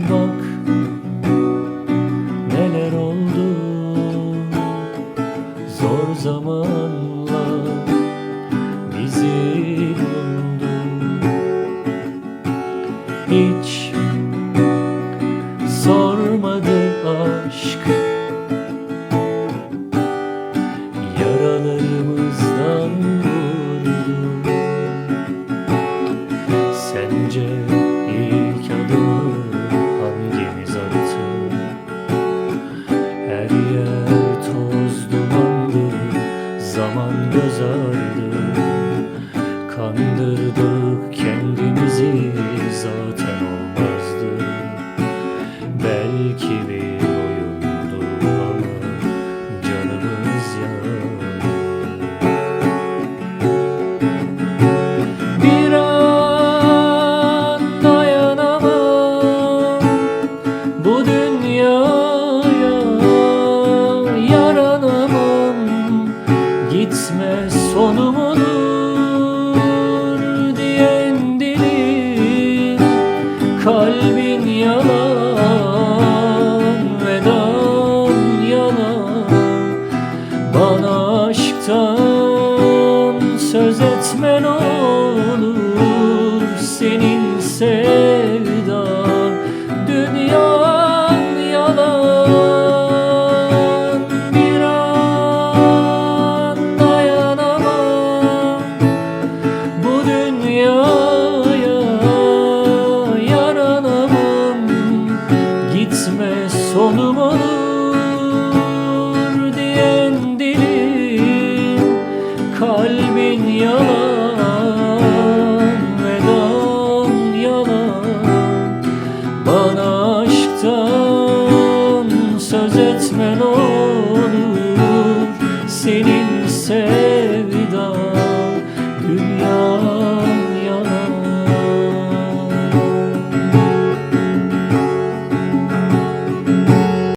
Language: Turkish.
Bak neler oldu. Zor zamanlar bizi buldu Hiç sormadı aşk Yaralarımızdan vurdu. Sence Kalbin yalan vedan yalan bana aşktan söz etmen olur sonum olur diyen dilim Kalbin yalan vedan yalan. Bana aşktan söz etmen olur sevdan